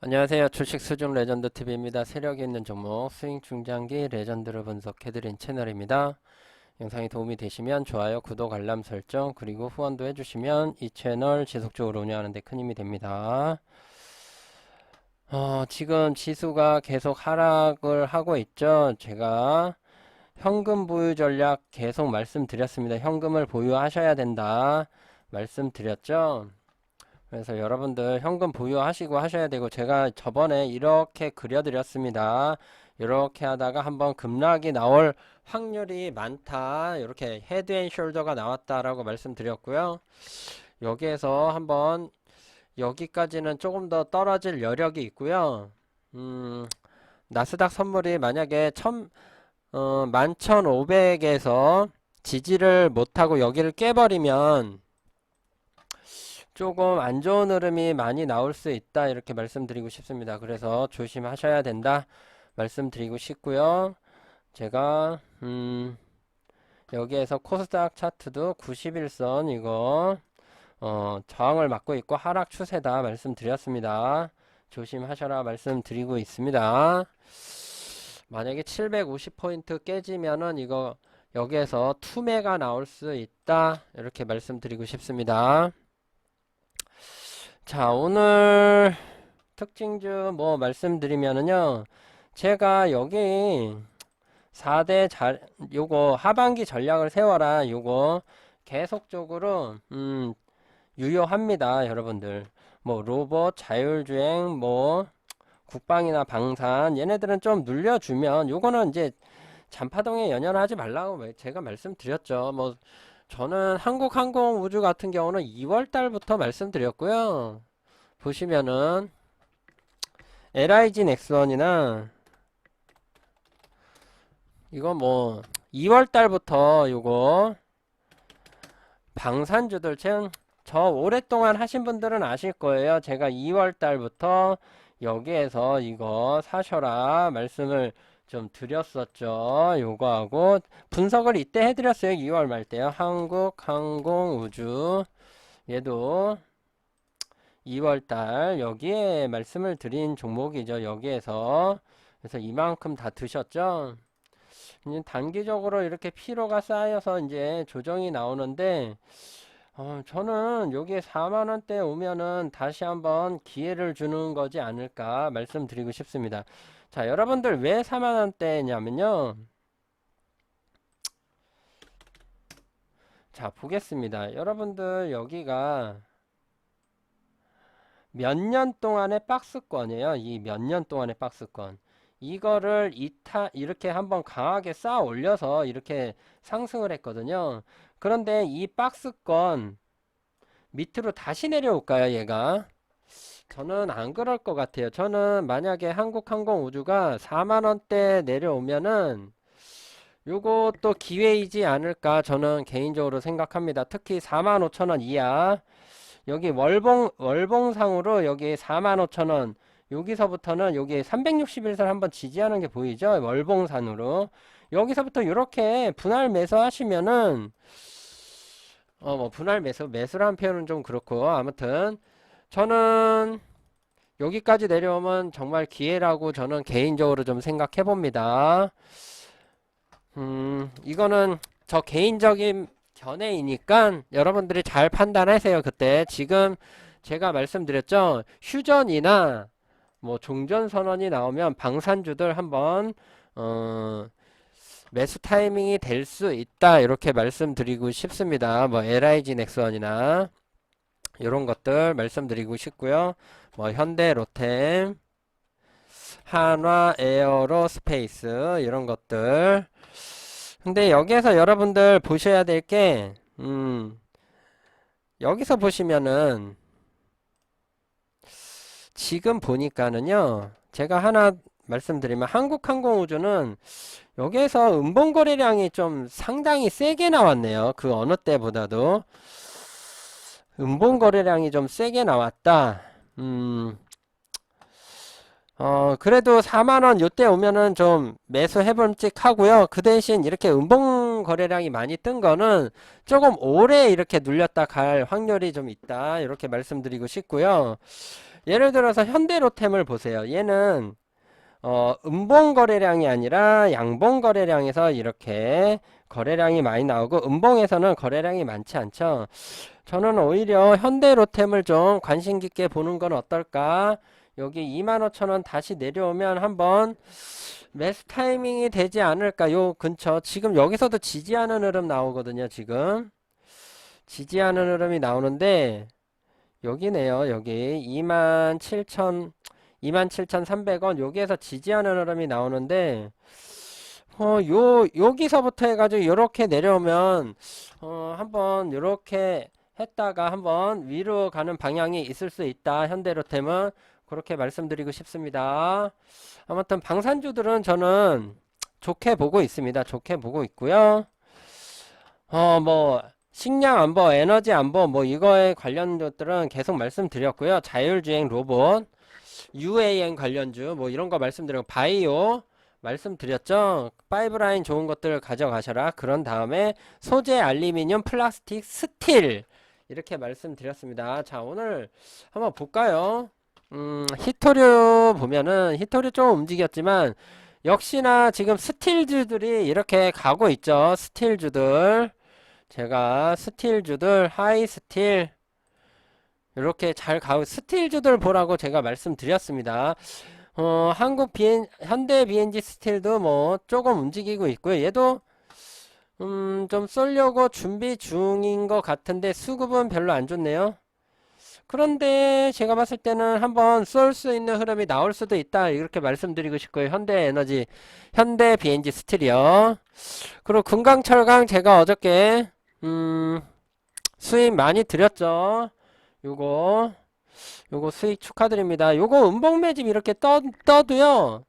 안녕하세요. 주식 수준 레전드 TV입니다. 세력이 있는 종목 스윙 중장기 레전드를 분석해드린 채널입니다. 영상이 도움이 되시면 좋아요, 구독, 알람 설정 그리고 후원도 해주시면 이 채널 지속적으로 운영하는 데 큰 힘이 됩니다. 어, 지금 지수가 계속 하락을 하고 있죠. 제가 현금 보유 전략 계속 말씀드렸습니다. 현금을 보유하셔야 된다 말씀드렸죠. 그래서 여러분들 현금 보유하시고 하셔야 되고 제가 저번에 이렇게 그려드렸습니다. 이렇게 하다가 한번 급락이 나올 확률이 많다. 이렇게 헤드 앤 숄더가 나왔다라고 말씀드렸고요. 여기에서 한번 여기까지는 조금 더 떨어질 여력이 있고요. 음, 나스닥 선물이 만약에 천, 어, 11,500에서 지지를 못하고 여기를 깨버리면 조금 안 좋은 흐름이 많이 나올 수 있다 이렇게 말씀드리고 싶습니다. 그래서 조심하셔야 된다 말씀드리고 싶고요. 제가 음 여기에서 코스닥 차트도 91선 이거 어 저항을 막고 있고 하락 추세다 말씀드렸습니다. 조심하셔라 말씀드리고 있습니다. 만약에 750포인트 깨지면은 이거 여기에서 투매가 나올 수 있다 이렇게 말씀드리고 싶습니다. 자, 오늘 특징주 뭐 말씀드리면은요. 제가 여기 4대 잘 요거 하반기 전략을 세워라. 요거 계속적으로 음 유효합니다, 여러분들. 뭐 로봇, 자율주행, 뭐 국방이나 방산 얘네들은 좀 눌려주면 요거는 이제 잔파동에 연연하지 말라고 제가 말씀드렸죠. 뭐 저는 한국항공우주 같은 경우는 2월 달부터 말씀드렸고요. 보시면은 LIG 넥스원이나 이거 뭐 2월 달부터 요거 방산주들 참 저 오랫동안 하신 분들은 아실 거예요. 제가 2월 달부터 여기에서 이거 사셔라 말씀을 좀 드렸었죠. 요거하고 분석을 이때 해드렸어요. 2월 말 때요. 한국 항공 우주 얘도 2월 달 여기에 말씀을 드린 종목이죠. 여기에서 그래서 이만큼 다 드셨죠. 이제 단기적으로 이렇게 피로가 쌓여서 이제 조정이 나오는데 어, 저는 여기에 4만원대 오면은 다시 한번 기회를 주는 거지 않을까 말씀드리고 싶습니다. 자, 여러분들 왜 4만원대냐면요. 자, 보겠습니다. 여러분들 여기가 몇 년 동안의 박스권이에요. 이 몇 년 동안의 박스권. 이거를 이타 이렇게 한번 강하게 쌓아 올려서 이렇게 상승을 했거든요. 그런데 이 박스권 밑으로 다시 내려올까요, 얘가? 저는 안 그럴 것 같아요. 저는 만약에 한국항공우주가 4만원대 내려오면은 요것도 기회이지 않을까 저는 개인적으로 생각합니다. 특히 4만 5천원 이하 여기 월봉 월봉상으로 여기 4만 5천원 여기서부터는 여기 361선 한번 지지하는 게 보이죠? 월봉산으로 여기서부터 이렇게 분할 매수 하시면은 어 뭐 분할 매수 매수란 표현은 좀 그렇고 아무튼 저는 여기까지 내려오면 정말 기회라고 저는 개인적으로 좀 생각해 봅니다. 음, 이거는 저 개인적인 견해이니까 여러분들이 잘 판단하세요. 그때 지금 제가 말씀드렸죠. 휴전이나 뭐 종전 선언이 나오면 방산주들 한번 어, 매수 타이밍이 될 수 있다 이렇게 말씀드리고 싶습니다. 뭐 LIG 넥스원이나 이런 것들 말씀드리고 싶고요. 뭐 현대 로템, 한화 에어로 스페이스 이런 것들. 근데 여기에서 여러분들 보셔야 될 게, 음, 여기서 보시면은 지금 보니까는요, 제가 하나 말씀드리면 한국항공우주는 여기에서 음봉거래량이 좀 상당히 세게 나왔네요. 그 어느 때보다도. 음봉 거래량이 좀 세게 나왔다. 음, 어, 그래도 4만원 요때 오면은 좀 매수해볼직 하고요. 그 대신 이렇게 음봉 거래량이 많이 뜬 거는 조금 오래 이렇게 눌렸다 갈 확률이 좀 있다. 이렇게 말씀드리고 싶고요. 예를 들어서 현대로템을 보세요. 얘는 어, 음봉 거래량이 아니라 양봉 거래량에서 이렇게 거래량이 많이 나오고 음봉에서는 거래량이 많지 않죠. 저는 오히려 현대로템을 좀 관심 깊게 보는 건 어떨까? 여기 25,000원 다시 내려오면 한번 매수 타이밍이 되지 않을까? 요 근처 지금 여기서도 지지하는 흐름 나오거든요. 지금 지지하는 흐름이 나오는데 여기네요. 여기 27,000 27,300원 여기에서 지지하는 흐름이 나오는데 어, 요 여기서부터 해가지고 이렇게 내려오면 어, 한번 이렇게 했다가 한번 위로 가는 방향이 있을 수 있다. 현대로템은 그렇게 말씀드리고 싶습니다. 아무튼 방산주들은 저는 좋게 보고 있습니다. 좋게 보고 있고요. 어, 뭐 식량 안보, 에너지 안보 뭐 이거에 관련 것들은 계속 말씀드렸고요. 자율주행 로봇 UAM 관련주 뭐 이런 거 말씀드리고 바이오 말씀드렸죠. 파이브라인 좋은 것들 가져가셔라. 그런 다음에 소재, 알루미늄, 플라스틱, 스틸 이렇게 말씀드렸습니다. 자 오늘 한번 볼까요? 음, 히토류 보면은 히토류 좀 움직였지만 역시나 지금 스틸주들이 이렇게 가고 있죠. 스틸주들 제가 스틸주들 하이 스틸 이렇게 잘 가고 스틸주들 보라고 제가 말씀드렸습니다. 어, 한국 비엔 현대 비엔지 스틸도 뭐 조금 움직이고 있고요. 얘도 음, 좀 쏠려고 준비 중인 것 같은데 수급은 별로 안 좋네요. 그런데 제가 봤을 때는 한번 쏠 수 있는 흐름이 나올 수도 있다. 이렇게 말씀드리고 싶고요. 현대 에너지, 현대 비엔지 스틸이요. 그리고 금강철강 제가 어저께 음, 수입 많이 드렸죠. 요거 요거 수익 축하드립니다. 요거 음봉 매집 이렇게 떠, 떠도요.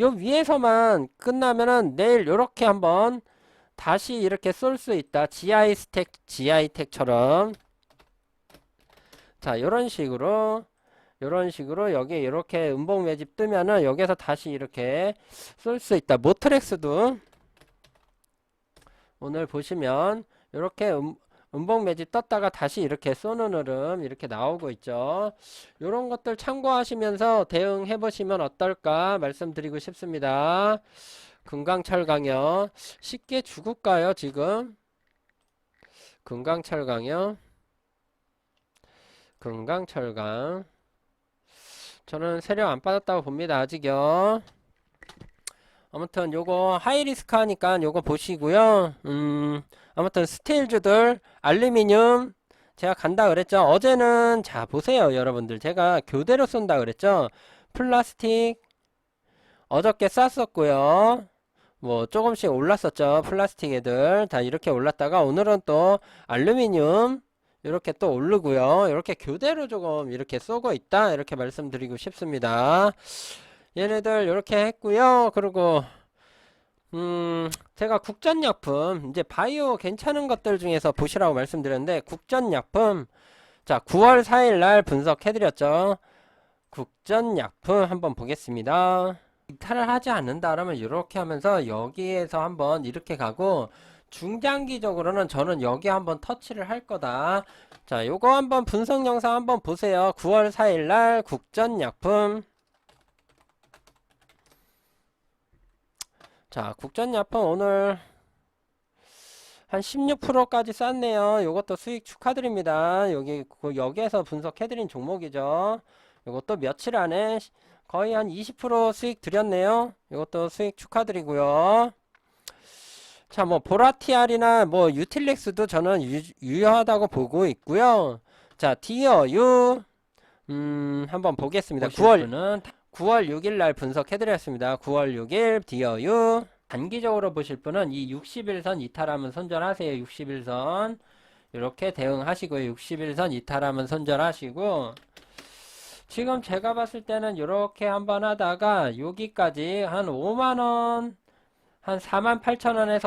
요 위에서만 끝나면은 내일 요렇게 한번 다시 이렇게 쏠 수 있다. GI 스택, GI 텍처럼. 자, 요런 식으로 요런 식으로 여기 이렇게 음봉 매집 뜨면은 여기서 다시 이렇게 쏠 수 있다. 모트렉스도 오늘 보시면 이렇게 음, 음봉 매집 떴다가 다시 이렇게 쏘는 흐름 이렇게 나오고 있죠. 이런 것들 참고하시면서 대응해 보시면 어떨까 말씀드리고 싶습니다. 금강철 강요. 쉽게 죽을까요, 지금? 금강철 강요. 금강철 강. 저는 세력 안 빠졌다고 봅니다, 아직요. 아무튼 요거 하이리스크 하니까 요거 보시고요. 음, 아무튼 스틸주들 알루미늄 제가 간다 그랬죠. 어제는 자 보세요, 여러분들. 제가 교대로 쏜다 그랬죠. 플라스틱 어저께 쌌었고요. 뭐 조금씩 올랐었죠. 플라스틱 애들 다 이렇게 올랐다가 오늘은 또 알루미늄 이렇게 또 오르고요. 이렇게 교대로 조금 이렇게 쏘고 있다. 이렇게 말씀드리고 싶습니다. 얘네들 이렇게 했고요. 그리고 음, 제가 국전약품 이제 바이오 괜찮은 것들 중에서 보시라고 말씀드렸는데 국전약품 자 9월 4일 날 분석해드렸죠. 국전약품 한번 보겠습니다. 이탈을 하지 않는다라면 이렇게 하면서 여기에서 한번 이렇게 가고 중장기적으로는 저는 여기 한번 터치를 할 거다. 자, 요거 한번 분석 영상 한번 보세요. 9월 4일 날 국전약품 자, 국전약품 오늘 한 16%까지 쌌네요. 요것도 수익 축하드립니다. 여기 그 여기에서 분석해드린 종목이죠. 요것도 며칠 안에 거의 한 20% 수익 드렸네요. 이것도 수익 축하드리고요. 자, 뭐 보라티알이나 뭐 유틸렉스도 저는 유, 유효하다고 보고 있고요. 자, 디어유 음, 한번 보겠습니다. 9월 9월 6일 날 분석해드렸습니다. 9월 6일 디어유 단기적으로 보실 분은 이 60일선 이탈하면 손절하세요. 60일선 이렇게 대응하시고요. 60일선 이탈하면 손절하시고 지금 제가 봤을 때는 이렇게 한번 하다가 여기까지 한 5만원 한 4만 8천원에서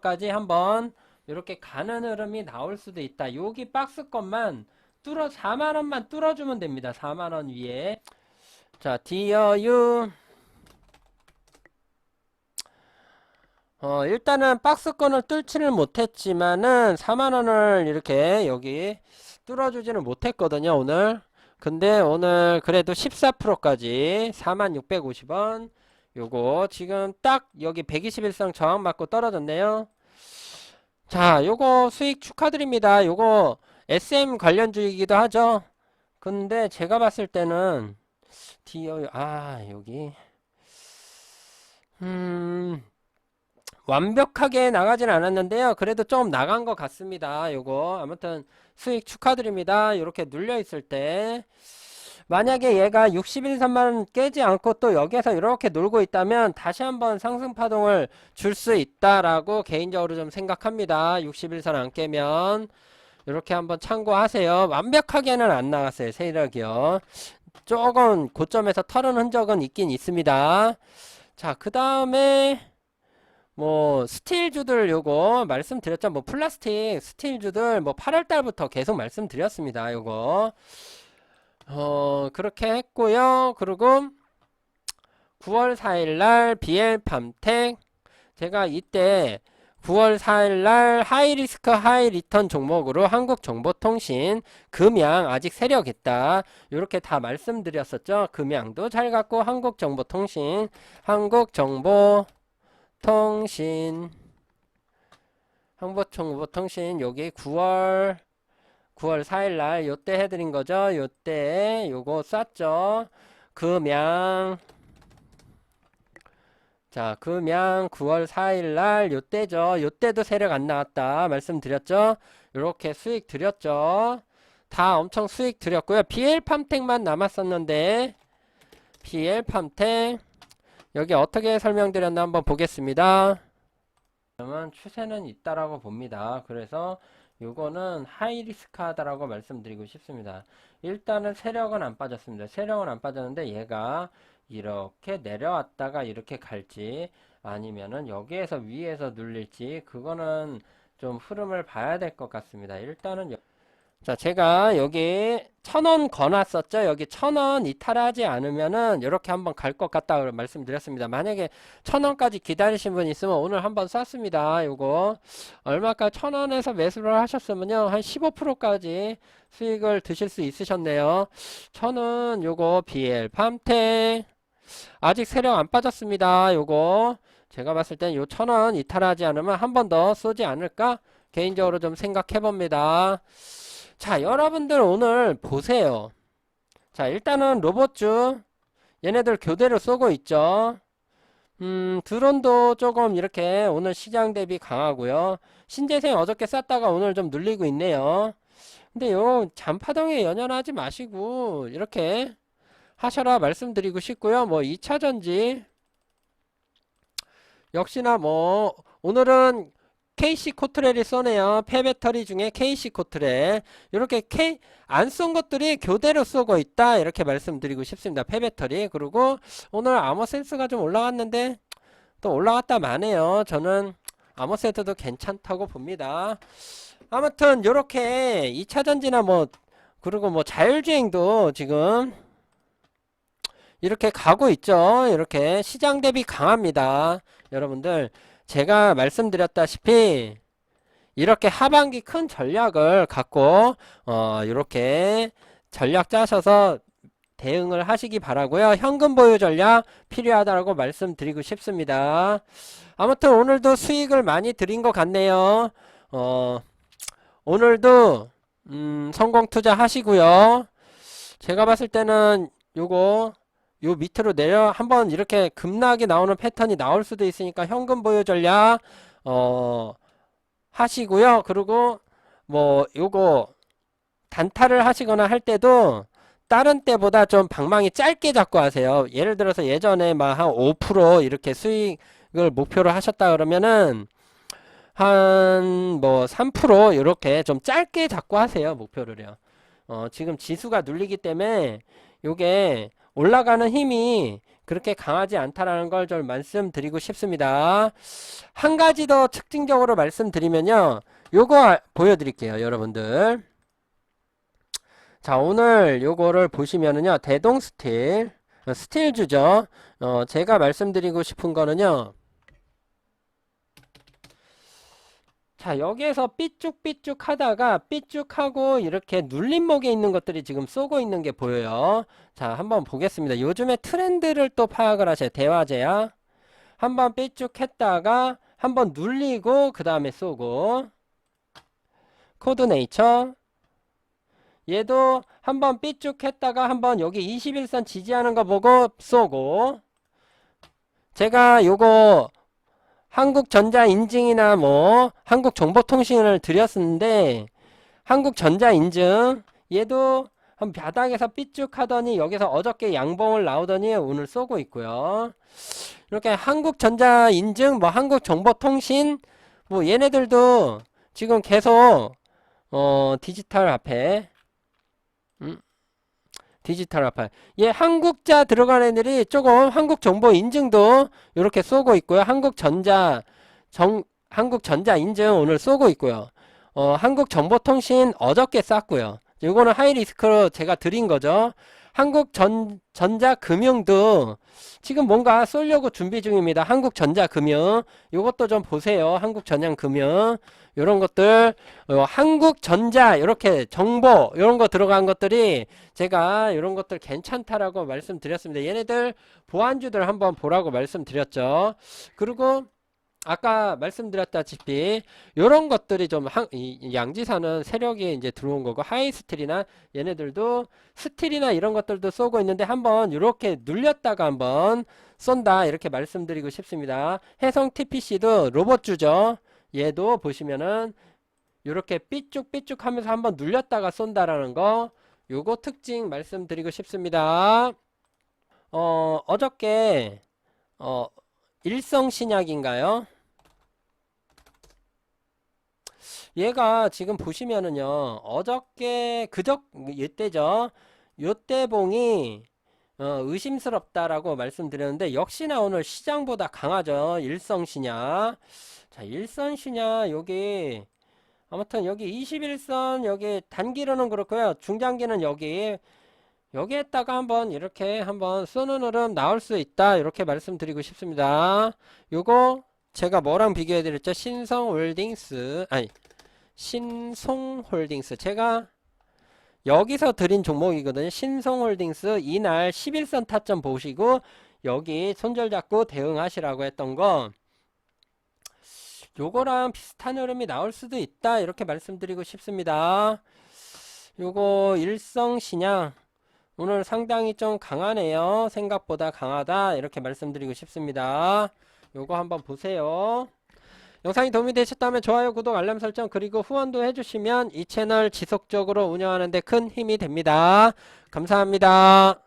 5만원까지 한번 이렇게 가는 흐름이 나올 수도 있다. 여기 박스 것만 뚫어 4만원만 뚫어주면 됩니다. 4만원 위에 자, 디어유 어, 일단은 박스권을 뚫지는 못했지만은 4만원을 이렇게 여기 뚫어주지는 못했거든요, 오늘. 근데 오늘 그래도 14%까지 4650원 요거 지금 딱 여기 121선 저항 맞고 떨어졌네요. 자, 요거 수익 축하드립니다. 요거 SM 관련 주이기도 하죠. 근데 제가 봤을 때는 디어 아, 여기 음 완벽하게 나가진 않았는데요. 그래도 좀 나간 것 같습니다. 요거 아무튼 수익 축하드립니다. 이렇게 눌려 있을 때 만약에 얘가 61선만 깨지 않고 또 여기에서 이렇게 놀고 있다면 다시 한번 상승 파동을 줄 수 있다라고 개인적으로 좀 생각합니다. 61선 안 깨면 이렇게 한번 참고하세요. 완벽하게는 안 나갔어요. 세력이요. 조금 고점에서 털은 흔적은 있긴 있습니다. 자, 그 다음에 뭐 스틸주들 요거 말씀드렸죠. 뭐 플라스틱 스틸주들 뭐 8월 달부터 계속 말씀드렸습니다. 요거 어 그렇게 했고요. 그리고 9월 4일 날 BL 팜텍 제가 이때 9월 4일 날 하이리스크 하이리턴 종목으로 한국정보통신 금양 아직 세력 있다. 이렇게 다 말씀드렸었죠. 금양도 잘 갖고 한국정보통신 한국정보 통신 한국정보통신 여기 9월 9월 4일 날 요때 해드린 거죠. 요때 요거 쐈죠. 금양 자 금양 9월 4일 날 요때죠. 요때도 세력 안 나왔다 말씀드렸죠. 요렇게 수익 드렸죠. 다 엄청 수익 드렸고요. BL 팜텍만 남았었는데 BL 팜텍 여기 어떻게 설명드렸나 한번 보겠습니다. 그러면 추세는 있다라고 봅니다. 그래서 요거는 하이리스크하다라고 말씀드리고 싶습니다. 일단은 세력은 안 빠졌습니다. 세력은 안 빠졌는데 얘가 이렇게 내려왔다가 이렇게 갈지 아니면은 여기에서 위에서 눌릴지 그거는 좀 흐름을 봐야 될 것 같습니다. 일단은 여- 자, 제가 여기 천원 거놨었죠. 여기 천원 이탈하지 않으면은 이렇게 한번 갈 것 같다 말씀드렸습니다. 만약에 천 원까지 기다리신 분 있으면 오늘 한번 쐈습니다. 요거 얼마까 천 원에서 매수를 하셨으면요 한 15%까지 수익을 드실 수 있으셨네요. 천원 요거 BL 팜텍 아직 세력 안 빠졌습니다. 요거 제가 봤을 땐 요 천원 이탈하지 않으면 한 번 더 쏘지 않을까 개인적으로 좀 생각해 봅니다. 자, 여러분들 오늘 보세요. 자, 일단은 로봇주 얘네들 교대로 쏘고 있죠. 음, 드론도 조금 이렇게 오늘 시장 대비 강하고요. 신재생 어저께 쌌다가 오늘 좀 눌리고 있네요. 근데 요 잔파동에 연연하지 마시고 이렇게 하셔라 말씀드리고 싶고요. 뭐 2차 전지 역시나 뭐 오늘은 KC 코트렐이 쏘네요. 폐배터리 중에 KC 코트렐. 이렇게 K 안쏜 것들이 교대로 쏘고 있다. 이렇게 말씀드리고 싶습니다. 폐배터리. 그리고 오늘 아머센스가 좀 올라갔는데 또 올라갔다 마네요. 저는 아머센스도 괜찮다고 봅니다. 아무튼 요렇게 2차 전지나 뭐 그리고 뭐 자율주행도 지금 이렇게 가고 있죠. 이렇게 시장 대비 강합니다. 여러분들 제가 말씀드렸다시피 이렇게 하반기 큰 전략을 갖고 어 이렇게 전략 짜셔서 대응을 하시기 바라고요. 현금 보유 전략 필요하다고 말씀드리고 싶습니다. 아무튼 오늘도 수익을 많이 드린 것 같네요. 어 오늘도 음, 성공 투자 하시고요. 제가 봤을 때는 요거 요 밑으로 내려 한번 이렇게 급락이 나오는 패턴이 나올 수도 있으니까 현금 보유 전략 어 하시고요. 그리고 뭐 요거 단타를 하시거나 할 때도 다른 때보다 좀 방망이 짧게 잡고 하세요. 예를 들어서 예전에 막 한 5% 이렇게 수익을 목표로 하셨다 그러면은 한 뭐 3% 이렇게 좀 짧게 잡고 하세요. 목표를요. 어 지금 지수가 눌리기 때문에 요게 올라가는 힘이 그렇게 강하지 않다라는 걸 좀 말씀드리고 싶습니다. 한 가지 더 특징적으로 말씀드리면요. 요거 아- 보여드릴게요, 여러분들. 자, 오늘 요거를 보시면은요, 대동 스틸, 어, 스틸주죠. 어, 제가 말씀드리고 싶은 거는요. 자, 여기에서 삐쭉삐쭉 하다가 삐쭉하고 이렇게 눌림목에 있는 것들이 지금 쏘고 있는 게 보여요. 자, 한번 보겠습니다. 요즘에 트렌드를 또 파악을 하세요. 대화제야. 한번 삐쭉 했다가 한번 눌리고 그 다음에 쏘고 코드네이처 얘도 한번 삐쭉 했다가 한번 여기 21선 지지하는 거 보고 쏘고 제가 요거 한국전자 인증이나 뭐 한국정보통신을 드렸었는데 한국전자 인증 얘도 한 바닥에서 삐쭉 하더니 여기서 어저께 양봉을 나오더니 오늘 쏘고 있고요. 이렇게 한국전자 인증 뭐 한국정보통신 뭐 얘네들도 지금 계속 어 디지털 음? 디지털 화폐 얘 한국자 들어간 애들이 조금 한국 정보 인증도 이렇게 쏘고 있고요. 한국전자 정 한국전자 인증 오늘 쏘고 있고요. 어 한국정보통신 어저께 쐈고요. 이거는 하이리스크로 제가 드린 거죠. 한국전 전자금융도 지금 뭔가 쏠려고 준비 중입니다. 한국전자금융 이것도 좀 보세요. 한국전자금융 이런 것들 어, 한국전자 이렇게 정보 이런 거 들어간 것들이 제가 이런 것들 괜찮다라고 말씀드렸습니다. 얘네들 보안주들 한번 보라고 말씀드렸죠. 그리고 아까 말씀드렸다시피 이런 것들이 좀 한, 이 양지사는 세력이 이제 들어온 거고 하이스틸이나 얘네들도 스틸이나 이런 것들도 쏘고 있는데 한번 이렇게 눌렸다가 한번 쏜다 이렇게 말씀드리고 싶습니다. 해성 TPC도 로봇주죠. 얘도 보시면은 이렇게 삐쭉삐쭉 하면서 한번 눌렸다가 쏜다라는 거 요거 특징 말씀드리고 싶습니다. 어, 어저께 어, 일성신약인가요? 얘가 지금 보시면은요 어저께 그적 이때죠 요때 봉이 어, 의심스럽다라고 말씀드렸는데 역시나 오늘 시장보다 강하죠 일성신약 자 일성신약 여기. 아무튼 여기 21선 여기 단기로는 그렇고요. 중장기는 여기. 여기에다가 한번 이렇게 한번 쏘는 흐름 나올 수 있다. 이렇게 말씀드리고 싶습니다. 요거 제가 뭐랑 비교해 드렸죠? 신성홀딩스 아니 신송홀딩스. 제가 여기서 드린 종목이거든요. 신송홀딩스. 이날 11선 타점 보시고 여기 손절 잡고 대응하시라고 했던 거 요거랑 비슷한 흐름이 나올 수도 있다 이렇게 말씀드리고 싶습니다. 요거 일성신양. 오늘 상당히 좀 강하네요. 생각보다 강하다 이렇게 말씀드리고 싶습니다. 요거 한번 보세요. 영상이 도움이 되셨다면 좋아요 구독 알람 설정 그리고 후원도 해주시면 이 채널 지속적으로 운영하는 데 큰 힘이 됩니다. 감사합니다